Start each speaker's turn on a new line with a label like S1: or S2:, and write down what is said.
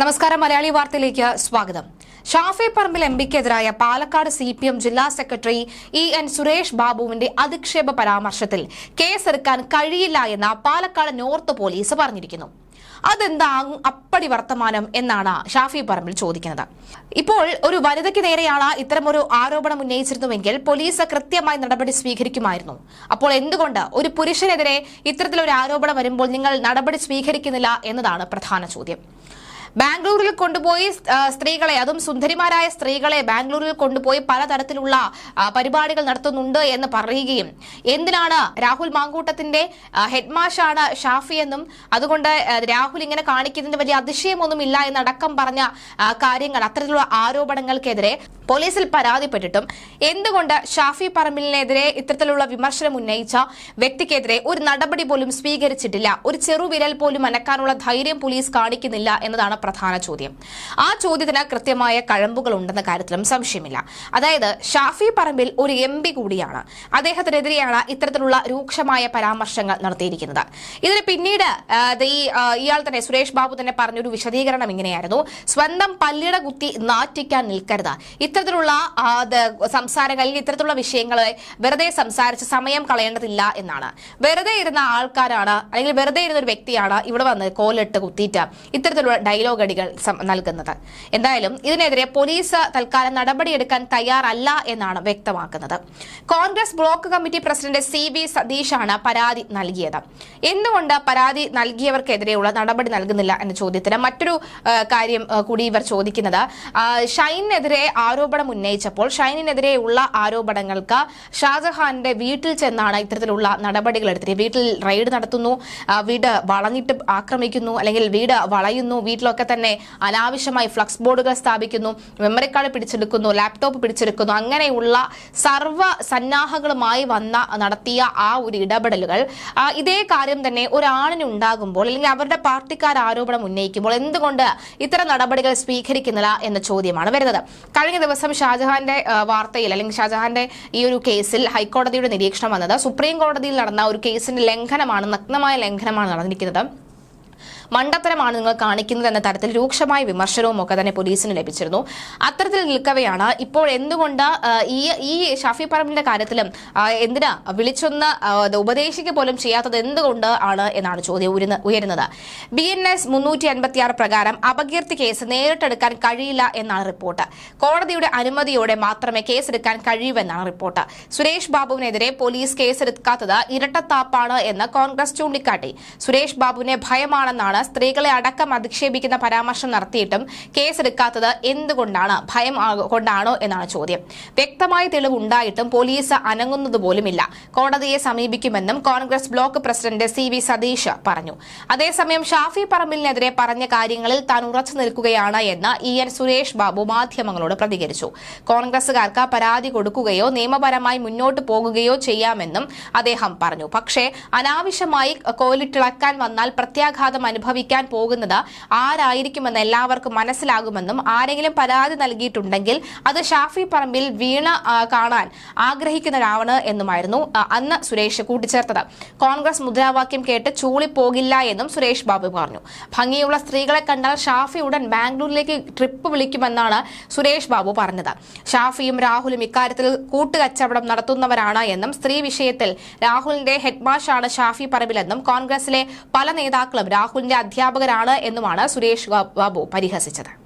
S1: നമസ്കാരം മലയാളി വാർത്തയിലേക്ക് സ്വാഗതം. ഷാഫി പറമ്പിൽ എം പിക്കെതിരായ പാലക്കാട് സി പി എം ജില്ലാ സെക്രട്ടറി ഇ എൻ സുരേഷ് ബാബുവിന്റെ അധിക്ഷേപ പരാമർശത്തിൽ കേസെടുക്കാൻ കഴിയില്ല എന്ന് പാലക്കാട് നോർത്ത് പോലീസ് പറഞ്ഞിരിക്കുന്നു. അതെന്താ അപ്പടി വർത്തമാനം എന്നാണ് ഷാഫി പറമ്പിൽ ചോദിക്കുന്നത്. ഇപ്പോൾ ഒരു വനിതയ്ക്ക് നേരെയാണ് ഇത്തരമൊരു ആരോപണം ഉന്നയിച്ചിരുന്നുവെങ്കിൽ പോലീസ് കൃത്യമായി നടപടി സ്വീകരിക്കുമായിരുന്നു. അപ്പോൾ എന്തുകൊണ്ട് ഒരു പുരുഷനെതിരെ ഇത്തരത്തിലൊരു ആരോപണം വരുമ്പോൾ നിങ്ങൾ നടപടി സ്വീകരിക്കുന്നില്ല എന്നതാണ് പ്രധാന ചോദ്യം. ബാംഗ്ലൂരിൽ കൊണ്ടുപോയി സ്ത്രീകളെ അതും സുന്ദരിമാരായ സ്ത്രീകളെ ബാംഗ്ലൂരിൽ കൊണ്ടുപോയി പലതരത്തിലുള്ള പരിപാടികൾ നടത്തുന്നുണ്ട് എന്ന് പറയുകയും എന്തിനാണ് രാഹുൽ മാങ്കൂട്ടത്തിന്റെ ഹെഡ്മാഷാണ് ഷാഫി എന്നും അതുകൊണ്ട് രാഹുൽ ഇങ്ങനെ കാണിക്കുന്നതിന് വലിയ അതിശയമൊന്നുമില്ല എന്നടക്കം പറഞ്ഞ കാര്യങ്ങൾ അത്തരത്തിലുള്ള ആരോപണങ്ങൾക്കെതിരെ പോലീസിൽ പരാതിപ്പെട്ടിട്ടും എന്തുകൊണ്ട് ഷാഫി പറമ്പിലിനെതിരെ ഇത്തരത്തിലുള്ള വിമർശനം ഉന്നയിച്ച വ്യക്തിക്കെതിരെ ഒരു നടപടി പോലും സ്വീകരിച്ചിട്ടില്ല ഒരു ചെറുവിരൽ പോലും അനക്കാനുള്ള ധൈര്യം പോലീസ് കാണിക്കുന്നില്ല എന്നതാണ് പ്രധാന ചോദ്യം. ആ ചോദ്യത്തിന് കൃത്യമായ കഴമ്പുകൾ ഉണ്ടെന്ന കാര്യത്തിലും സംശയമില്ല. അതായത് ഷാഫി പറമ്പിൽ ഒരു എം കൂടിയാണ്. അദ്ദേഹത്തിനെതിരെയാണ് ഇത്തരത്തിലുള്ള രൂക്ഷമായ പരാമർശങ്ങൾ നടത്തിയിരിക്കുന്നത്. ഇതിന് പിന്നീട് ഈ ഇയാൾ തന്നെ സുരേഷ് ബാബു തന്നെ പറഞ്ഞൊരു വിശദീകരണം ഇങ്ങനെയായിരുന്നു. സ്വന്തം പല്ലിട കുത്തി നാറ്റിക്കാൻ നിൽക്കരുത്. ഇത്തരത്തിലുള്ള സംസാരങ്ങൾ അല്ലെങ്കിൽ ഇത്തരത്തിലുള്ള വിഷയങ്ങളെ വെറുതെ സംസാരിച്ച് സമയം കളയേണ്ടതില്ല എന്നാണ്. വെറുതെ ഇരുന്ന ആൾക്കാരാണ് അല്ലെങ്കിൽ വെറുതെ ഇരുന്ന ഒരു വ്യക്തിയാണ് ഇവിടെ വന്ന് കോലിട്ട് കുത്തിയിട്ട് ഇത്തരത്തിലുള്ള ഡയലോഗ് അടികൾ നൽകുന്നത്. എന്തായാലും ഇതിനെതിരെ പോലീസ് തൽക്കാലം നടപടിയെടുക്കാൻ തയ്യാറല്ല എന്നാണ് വ്യക്തമാക്കുന്നത്. Congress block committee president C V സതീഷാണ് പരാതി നൽകിയത്. എന്തുകൊണ്ട് പരാതി നൽകിയവർക്കെതിരെയുള്ള നടപടി നൽകുന്നില്ല എന്ന ചോദ്യത്തിന് മറ്റൊരു കാര്യം കൂടി ഇവർ ചോദിക്കുന്നത്. ഷൈനെതിരെ ഷൈനെതിരെ ആരോപണം ഉന്നയിച്ചപ്പോൾ ഷൈനിനെതിരെയുള്ള ആരോപണങ്ങൾക്ക് ഷാജഹാന്റെ വീട്ടിൽ ചെന്നാണ് ഇത്തരത്തിലുള്ള നടപടികൾ എടുത്തത് വീട്ടിൽ റെയ്ഡ് നടത്തുന്നു വീട് വളഞ്ഞിട്ട് ആക്രമിക്കുന്നു അല്ലെങ്കിൽ വീട് വളയുന്നു വീട്ടിലൊക്കെ തന്നെ അനാവശ്യമായി ഫ്ലക്സ് ബോർഡുകൾ സ്ഥാപിക്കുന്നു മെമ്മറി കാർഡ് പിടിച്ചെടുക്കുന്നു ലാപ്ടോപ്പ് പിടിച്ചെടുക്കുന്നു അങ്ങനെയുള്ള സർവ സന്നാഹങ്ങളുമായി വന്ന നടത്തിയ ആ ഒരു ഇടപെടലുകൾ ഇതേ കാര്യം തന്നെ ഒരാണിന് ഉണ്ടാകുമ്പോൾ അല്ലെങ്കിൽ അവരുടെ പാർട്ടിക്കാർ ആരോപണം ഉന്നയിക്കുമ്പോൾ എന്തുകൊണ്ട് ഇത്തരം നടപടികൾ സ്വീകരിക്കുന്നില്ല എന്ന ചോദ്യമാണ് വരുന്നത്. കഴിഞ്ഞ ദിവസം ഷാജഹാന്റെ വാർത്തയിൽ അല്ലെങ്കിൽ ഷാജഹാന്റെ ഈ ഒരു കേസിൽ ഹൈക്കോടതിയുടെ നിരീക്ഷണം വന്നത് സുപ്രീം കോടതിയിൽ നടന്ന ഒരു കേസിന്റെ ലംഘനമാണ് നഗ്നമായ ലംഘനമാണ് നടന്നിരിക്കുന്നത്. മണ്ടത്തരമാണ് നിങ്ങൾ കാണിക്കുന്നത് എന്ന തരത്തിൽ രൂക്ഷമായ വിമർശനവും ഒക്കെ തന്നെ പോലീസിന് ലഭിച്ചിരുന്നു. അത്തരത്തിൽ നിൽക്കവെയാണ് ഇപ്പോൾ എന്തുകൊണ്ട് ഈ ഈ ഷാഫി പറമ്പിന്റെ കാര്യത്തിലും എന്തിനാ വിളിച്ചൊന്ന് ഉപദേശിക്ക പോലും ചെയ്യാത്തത് എന്തുകൊണ്ട് ആണ് എന്നാണ് ചോദ്യം ഉയരുന്നത്. ബി എൻ എസ് മുന്നൂറ്റി പ്രകാരം അപകീർത്തി കേസ് നേരിട്ടെടുക്കാൻ കഴിയില്ല എന്നാണ് റിപ്പോർട്ട്. കോടതിയുടെ അനുമതിയോടെ മാത്രമേ കേസെടുക്കാൻ കഴിയൂവെന്നാണ് റിപ്പോർട്ട്. സുരേഷ് ബാബുവിനെതിരെ പോലീസ് കേസെടുക്കാത്തത് ഇരട്ടത്താപ്പാണ് എന്ന് കോൺഗ്രസ് ചൂണ്ടിക്കാട്ടി. സുരേഷ് ബാബുവിനെ ഭയമാണെന്നാണ് സ്ത്രീകളെ അടക്കം അധിക്ഷേപിക്കുന്ന പരാമർശം നടത്തിയിട്ടും കേസെടുക്കാത്തത് എന്തുകൊണ്ടാണ് ഭയം കൊണ്ടാണോ എന്നാണ് ചോദ്യം. വ്യക്തമായ തെളിവുണ്ടായിട്ടും പോലീസ് അനങ്ങുന്നത് പോലുമില്ല. കോടതിയെ സമീപിക്കുമെന്നും Congress block president C V Satish പറഞ്ഞു. അതേസമയം ഷാഫി പറമ്പിലിനെതിരെ പറഞ്ഞ കാര്യങ്ങളിൽ താൻ ഉറച്ചു നിൽക്കുകയാണ് എന്ന് ഇ എൻ സുരേഷ് ബാബു മാധ്യമങ്ങളോട് പ്രതികരിച്ചു. കോൺഗ്രസുകാർക്ക് പരാതി കൊടുക്കുകയോ നിയമപരമായി മുന്നോട്ട് പോകുകയോ ചെയ്യാമെന്നും അദ്ദേഹം പറഞ്ഞു. പക്ഷേ അനാവശ്യമായി കോലിട്ടിളക്കാൻ വന്നാൽ പ്രത്യാഘാതം അനുഭവിക്കാൻ പോകുന്നത് ആരായിരിക്കുമെന്ന് എല്ലാവർക്കും മനസ്സിലാകുമെന്നും ആരെങ്കിലും പരാതി നൽകിയിട്ടുണ്ടെങ്കിൽ അത് ഷാഫി പറമ്പിൽ വീണ കാണാൻ ആഗ്രഹിക്കുന്നവരാണ് എന്നുമായിരുന്നു അന്ന് സുരേഷ് കൂട്ടിച്ചേർത്തത്. കോൺഗ്രസ് മുദ്രാവാക്യം കേട്ട് ചൂളിപ്പോകില്ല എന്നും സുരേഷ് ബാബു പറഞ്ഞു. ഭംഗിയുള്ള സ്ത്രീകളെ കണ്ടാൽ ഷാഫി ഉടൻ ബാംഗ്ലൂരിലേക്ക് ട്രിപ്പ് വിളിക്കുമെന്നാണ് സുരേഷ് ബാബു പറഞ്ഞത്. ഷാഫിയും രാഹുലും ഇക്കാര്യത്തിൽ കൂട്ടുകച്ചവടം നടത്തുന്നവരാണ് എന്നും സ്ത്രീ വിഷയത്തിൽ രാഹുലിന്റെ ഹെഡ്മാഷാണ് ഷാഫി പറമ്പിലെന്നും കോൺഗ്രസിലെ പല നേതാക്കളും രാഹുലിന്റെ അധ്യാപകരാണ് എന്നുമാണ് സുരേഷ് ബാബു പരിഹസിച്ചത്.